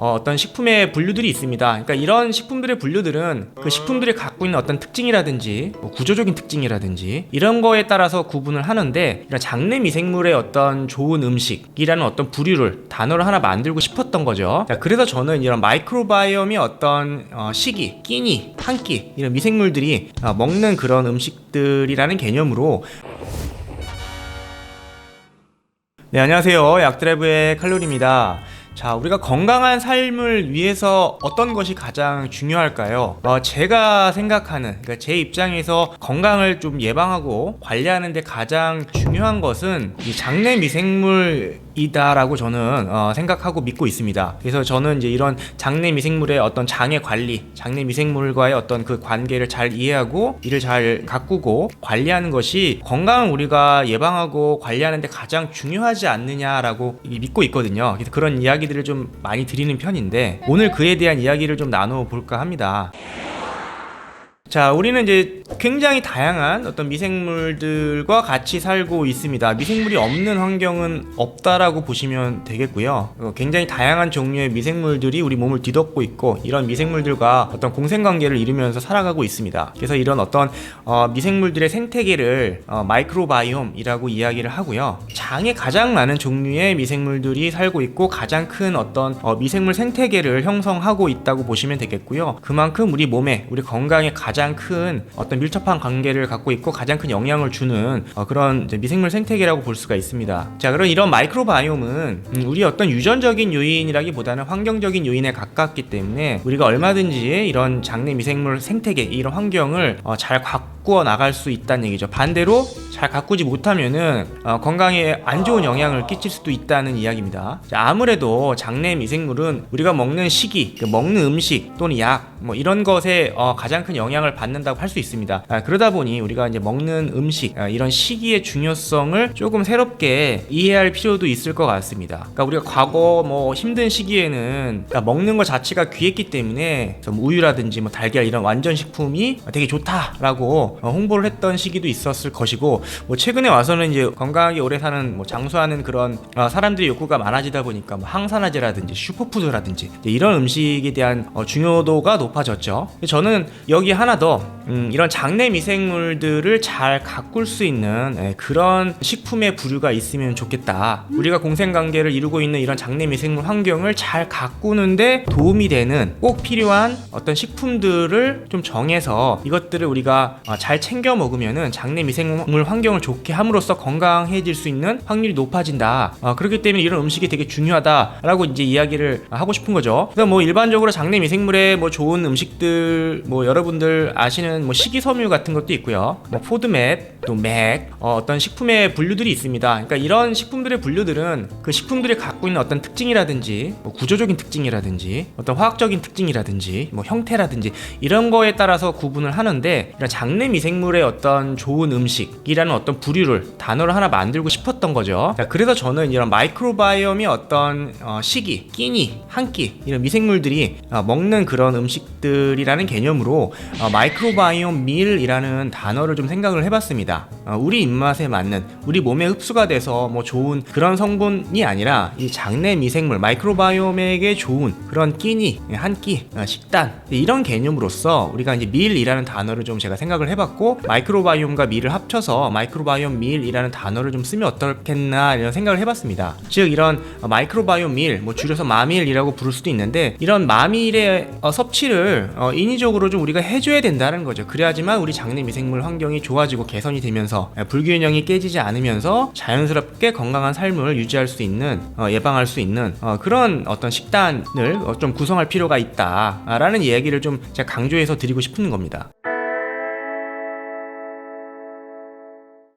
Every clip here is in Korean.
어, 어떤 식품의 분류들이 있습니다. 그러니까 이런 식품들의 분류들은 그 식품들이 갖고 있는 어떤 특징이라든지 뭐 구조적인 특징이라든지 이런 거에 따라서 구분을 하는데 이런 장내 미생물의 어떤 좋은 음식이라는 어떤 부류를 단어를 하나 만들고 싶었던 거죠. 자, 그래서 저는 이런 마이크로바이옴이 어떤 어, 시기, 끼니, 한 끼 이런 미생물들이 어, 먹는 그런 음식들이라는 개념으로 네, 안녕하세요. 약드라이브의 칼로리입니다. 자, 우리가 건강한 삶을 위해서 어떤 것이 가장 중요할까요? 어, 제가 생각하는, 그러니까 제 입장에서 건강을 좀 예방하고 관리하는데 가장 중요한 것은 이 장내 미생물 이다라고 저는 어, 생각하고 믿고 있습니다. 그래서 저는 이제 이런 장내 미생물의 어떤 장애 관리, 장내 미생물과의 어떤 그 관계를 잘 이해하고 이를 잘 가꾸고 관리하는 것이 건강을 우리가 예방하고 관리하는데 가장 중요하지 않느냐라고 믿고 있거든요. 그래서 그런 이야기들을 좀 많이 드리는 편인데 오늘 그에 대한 이야기를 좀 나눠 볼까 합니다. 자, 우리는 이제 굉장히 다양한 어떤 미생물들과 같이 살고 있습니다. 미생물이 없는 환경은 없다라고 보시면 되겠고요. 어, 굉장히 다양한 종류의 미생물들이 우리 몸을 뒤덮고 있고 이런 미생물들과 어떤 공생관계를 이루면서 살아가고 있습니다. 그래서 이런 어떤 어, 미생물들의 생태계를 어, 마이크로바이옴이라고 이야기를 하고요. 장에 가장 많은 종류의 미생물들이 살고 있고 가장 큰 어떤 어, 미생물 생태계를 형성하고 있다고 보시면 되겠고요. 그만큼 우리 몸에 우리 건강에 가장 큰 어떤 밀접한 관계를 갖고 있고 가장 큰 영향을 주는 어, 그런 미생물 생태계라고 볼 수가 있습니다. 자, 그럼 이런 마이크로바이옴은 음, 우리 어떤 유전적인 요인이라기보다는 환경적인 요인에 가깝기 때문에 우리가 얼마든지 이런 장내 미생물 생태계 이런 환경을 어, 잘 가꾸어 나갈 수 있다는 얘기죠. 반대로 잘 가꾸지 못하면은 어, 건강에 안 좋은 영향을 끼칠 수도 있다는 이야기입니다. 자, 아무래도 장내 미생물은 우리가 먹는 식이, 그 먹는 음식 또는 약, 뭐 이런 것에 어, 가장 큰 영향을 받는다고 할 수 있습니다. 아, 그러다 보니 우리가 이제 먹는 음식, 아, 이런 시기의 중요성을 조금 새롭게 이해할 필요도 있을 것 같습니다. 그러니까 우리가 과거 뭐 힘든 시기에는 그러니까 먹는 것 자체가 귀했기 때문에 좀 우유라든지 뭐 달걀 이런 완전 식품이 되게 좋다라고 어, 홍보를 했던 시기도 있었을 것이고 뭐 최근에 와서는 이제 건강하게 오래 사는 뭐 장수하는 그런 어, 사람들의 욕구가 많아지다 보니까 뭐 항산화제라든지 슈퍼푸드라든지 이런 음식에 대한 어, 중요도가 높아졌죠. 저는 여기 하나 더 음, 이런 장내 미생물들을 잘 가꿀 수 있는 예, 그런 식품의 부류가 있으면 좋겠다. 우리가 공생관계를 이루고 있는 이런 장내 미생물 환경을 잘 가꾸는데 도움이 되는 꼭 필요한 어떤 식품들을 좀 정해서 이것들을 우리가 어, 잘 챙겨 먹으면은 장내 미생물 환경을 좋게 함으로써 건강해질 수 있는 확률이 높아진다. 어, 그렇기 때문에 이런 음식이 되게 중요하다라고 이제 이야기를 하고 싶은 거죠. 그래서 뭐 일반적으로 장내 미생물에 뭐 좋은 음식들 뭐 여러분들 아시는 뭐 식이섬유 같은 것도 있고요. 뭐 포드맵, 또 맥, 어, 어떤 식품의 분류들이 있습니다. 그러니까 이런 식품들의 분류들은 그 식품들이 갖고 있는 어떤 특징이라든지 뭐 구조적인 특징이라든지 어떤 화학적인 특징이라든지 뭐 형태라든지 이런 거에 따라서 구분을 하는데 이런 장내 미생물의 어떤 좋은 음식이라는 어떤 부류를 단어를 하나 만들고 싶었던 거죠. 자, 그래서 저는 이런 마이크로바이옴이 어떤 어, 시기, 끼니, 한 끼 이런 미생물들이 어, 먹는 그런 음식들이라는 개념으로 어, 마이크로바이옴 밀이라는 단어를 좀 생각을 해봤습니다. 어, 우리 입맛에 맞는 우리 몸에 흡수가 돼서 뭐 좋은 그런 성분이 아니라 이 장내 미생물 마이크로바이옴에게 좋은 그런 끼니 한 끼 식단 이런 개념으로서 우리가 이제 밀이라는 단어를 좀 제가 생각을 해봤고 마이크로바이옴과 밀을 합쳐서 마이크로바이옴 밀이라는 단어를 좀 쓰면 어떻겠나 이런 생각을 해봤습니다. 즉 이런 마이크로바이옴 밀, 뭐 줄여서 마밀이라고 부를 수도 있는데 이런 마밀의 어, 섭취를 어, 인위적으로 좀 우리가 해줘야 된다는 거죠. 그래야지만 우리 장내 미생물 환경이 좋아지고 개선이 되면서 에, 불균형이 깨지지 않으면서 자연스럽게 건강한 삶을 유지할 수 있는 어, 예방할 수 있는 어, 그런 어떤 식단을 어, 좀 구성할 필요가 있다라는 이야기를 좀 제가 강조해서 드리고 싶은 겁니다.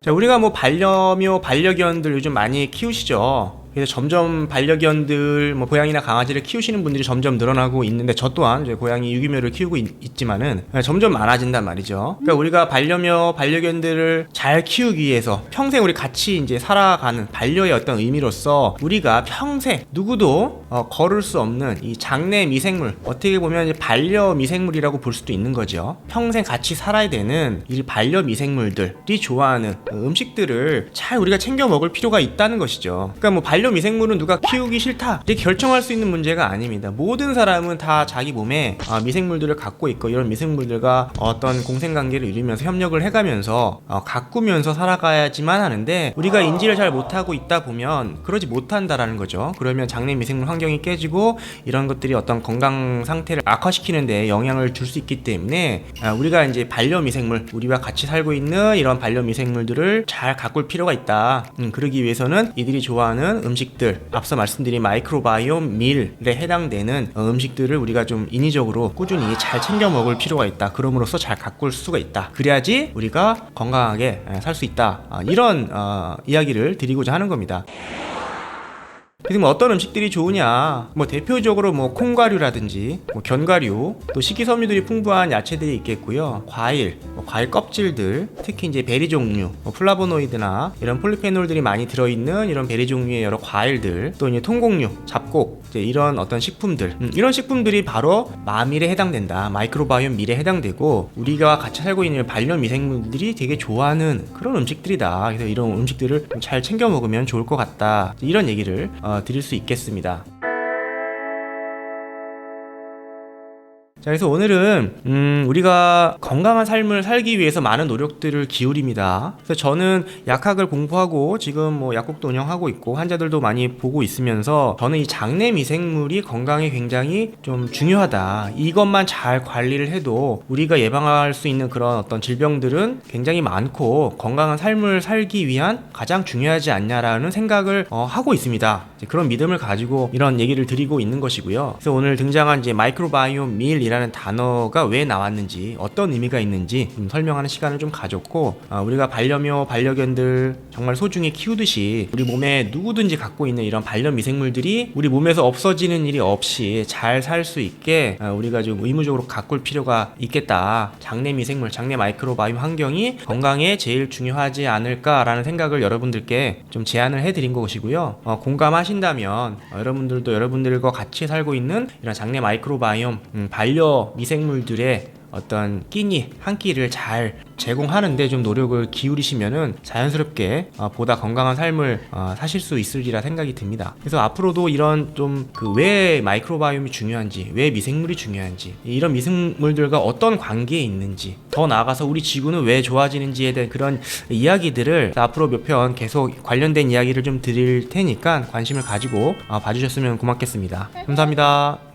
자, 우리가 뭐 반려묘, 반려견들 요즘 많이 키우시죠? 그래서 점점 반려견들, 뭐 고양이나 강아지를 키우시는 분들이 점점 늘어나고 있는데 저 또한 이제 고양이 유기묘를 키우고 있, 지만은 점점 많아진단 말이죠. 그러니까 우리가 반려묘, 반려견들을 잘 키우기 위해서 평생 우리 같이 이제 살아가는 반려의 어떤 의미로서 우리가 평생 누구도 어, 걸을 수 없는 이 장내 미생물 어떻게 보면 반려 미생물이라고 볼 수도 있는 거죠. 평생 같이 살아야 되는 이 반려 미생물들이 좋아하는 음식들을 잘 우리가 챙겨 먹을 필요가 있다는 것이죠. 그러니까 뭐 반려 미생물은 누가 키우기 싫다 이렇게 결정할 수 있는 문제가 아닙니다. 모든 사람은 다 자기 몸에 아, 미생물들을 갖고 있고 이런 미생물들과 어떤 공생관계를 이루면서 협력을 해가면서 어, 가꾸면서 살아가야지만 하는데 우리가 인지를 잘 못하고 있다 보면 그러지 못한다라는 거죠. 그러면 장내 미생물 환경이 깨지고 이런 것들이 어떤 건강 상태를 악화시키는 데 영향을 줄 수 있기 때문에 아, 우리가 이제 반려미생물 우리와 같이 살고 있는 이런 반려미생물들을 잘 가꿀 필요가 있다. 음, 그러기 위해서는 이들이 좋아하는 음식들 앞서 말씀드린 마이크로바이옴 밀에 해당되는 어, 음식들을 우리가 좀 인위적으로 꾸준히 잘 챙겨 먹을 필요가 있다. 그럼으로써 잘 가꿀 수가 있다. 그래야지 우리가 건강하게 살 수 있다. 아, 이런 어, 이야기를 드리고자 하는 겁니다. 그래서 뭐 어떤 음식들이 좋으냐? 뭐 대표적으로 뭐 콩과류라든지 뭐 견과류 또 식이섬유들이 풍부한 야채들이 있겠고요. 과일 뭐 과일 껍질들 특히 이제 베리 종류 뭐 플라보노이드나 이런 폴리페놀들이 많이 들어있는 이런 베리 종류의 여러 과일들 또 이제 통곡류 잡곡 이런 어떤 식품들. 음, 이런 식품들이 바로 마밀에 해당된다. 마이크로바이옴 밀에 해당되고 우리가 같이 살고 있는 반려미 생물들이 되게 좋아하는 그런 음식들이다. 그래서 이런 음식들을 좀잘 챙겨 먹으면 좋을 것 같다. 이런 얘기를 어, 드릴 수 있겠습니다. 자, 그래서 오늘은 음, 우리가 건강한 삶을 살기 위해서 많은 노력들을 기울입니다. 그래서 저는 약학을 공부하고 지금 뭐 약국도 운영하고 있고 환자들도 많이 보고 있으면서 저는 이 장내 미생물이 건강에 굉장히 좀 중요하다. 이것만 잘 관리를 해도 우리가 예방할 수 있는 그런 어떤 질병들은 굉장히 많고 건강한 삶을 살기 위한 가장 중요하지 않냐라는 생각을 어, 하고 있습니다. 이제 그런 믿음을 가지고 이런 얘기를 드리고 있는 것이고요. 그래서 오늘 등장한 이제 마이크로바이옴 밀이 라는 단어가 왜 나왔는지 어떤 의미가 있는지 좀 설명하는 시간을 좀 가졌고 아, 우리가 반려묘 반려견들 정말 소중히 키우듯이 우리 몸에 누구든지 갖고 있는 이런 반려 미생물들이 우리 몸에서 없어지는 일이 없이 잘 살 수 있게 아, 우리가 좀 의무적으로 가꿀 필요가 있겠다. 장내 미생물 장내 마이크로바이옴 환경이 건강에 제일 중요하지 않을까라는 생각을 여러분들께 좀 제안을 해드린 것이고요. 어, 공감하신다면 어, 여러분들도 여러분들과 같이 살고 있는 이런 장내 마이크로바이옴 음, 반려 미생물들의 어떤 끼니 한 끼를 잘 제공하는데 좀 노력을 기울이시면은 자연스럽게 어, 보다 건강한 삶을 어, 사실 수 있으리라 생각이 듭니다. 그래서 앞으로도 이런 좀 그 왜 마이크로바이옴이 중요한지, 왜 미생물이 중요한지, 이런 미생물들과 어떤 관계에 있는지, 더 나아가서 우리 지구는 왜 좋아지는지에 대한 그런 이야기들을 앞으로 몇 편 계속 관련된 이야기를 좀 드릴 테니까 관심을 가지고 어, 봐주셨으면 고맙겠습니다. 감사합니다.